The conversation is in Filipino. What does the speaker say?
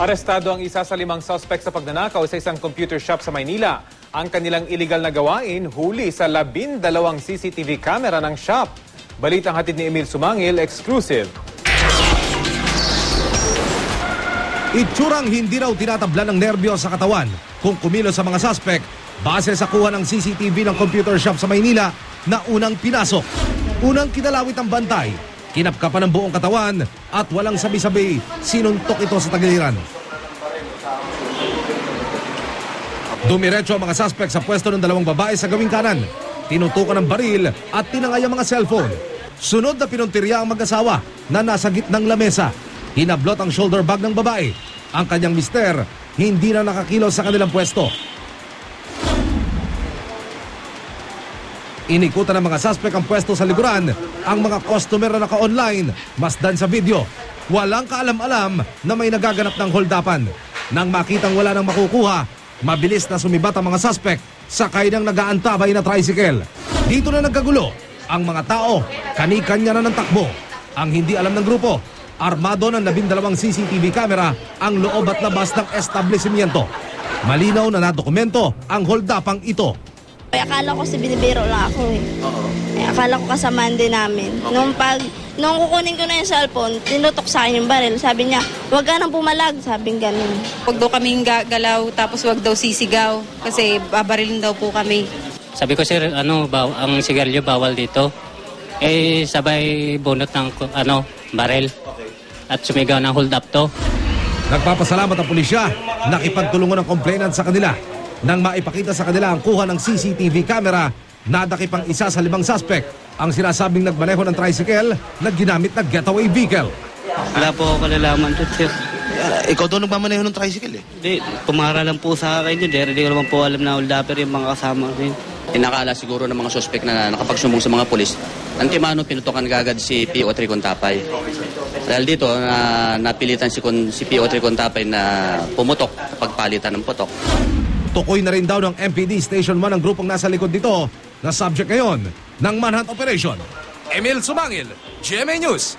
Arestado ang isa sa limang suspect sa pagnanakaw sa isang computer shop sa Maynila. Ang kanilang illegal na gawain huli sa labindalawang CCTV camera ng shop. Balitang hatid ni Emil Sumangil, exclusive. Itsurang hindi raw tinatabla ng nerbyo sa katawan kung kumilos sa mga suspect base sa kuha ng CCTV ng computer shop sa Maynila na unang pinasok. Unang kinalawit ang bantay, kinapkapan ng buong katawan at walang sabi-sabi sinuntok ito sa tagiliran. Dumiretso ang mga suspect sa pwesto ng dalawang babae sa gawing kanan. Tinutukan ng baril at tinangay ang mga cellphone. Sunod na pinuntirya ang mag-asawa na nasa gitnang lamesa. Hinablot ang shoulder bag ng babae. Ang kanyang mister hindi na nakakilos sa kanilang pwesto. Inikutan ng mga suspect ang pwesto sa likuran. Ang mga customer na naka-online, masdan sa video. Walang kaalam-alam na may nagaganap ng holdapan. Nang makitang wala nang makukuha, mabilis na sumibat ang mga suspect sakay ng nagaantabay na tricycle. Dito na nagkagulo. Ang mga tao, kani-kanya na ng takbo. Ang hindi alam ng grupo, armado ng labindalawang CCTV camera ang loob at labas ng establishmento. Malinaw na nadokumento ang holdapang ito. Ay, akala ko si binibiro lang ako eh. Eh, akala ko kasamaan din namin. Nung pag, nung kukunin ko na yung cellphone, tinutok sa akin yung baril. Sabi niya, huwag ka nang pumalag. Sabi ganun. Huwag daw kaming gagalaw tapos huwag daw sisigaw kasi babarilin daw po kami. Sabi ko, sir, ano, baw, ang sigarilyo bawal dito. Eh, sabay bunot ng ano, barel. At sumigaw ng hold up to. Nagpapasalamat ang pulisya, nakipagtulungan ng complainant sa kanila. Nang maipakita sa kanila ang kuha ng CCTV camera, nadakip ang isa sa limang suspect ang sinasabing nagmaneho ng tricycle na ginamit na getaway vehicle. Wala po ako kalalaman to, sir. Ah, ikaw daw nagmamaneho ng tricycle eh. Hindi, pumara lang po sa akin yun. Dere, di ko naman po alam na uldapper yung mga kasama ko yun. Inakala siguro ng mga suspect na nakapagsumbong sa mga polis. Antimano, pinutokan kagad si PO3 Contapay. Dahil dito, na, napilitan si, si PO3 Contapay na pumutok pagpalitan ng putok. Tukoy na rin daw ng MPD Station 1 ang grupong nasa likod nito na subject ngayon ng manhunt operation. Emil Sumangil, GMA News.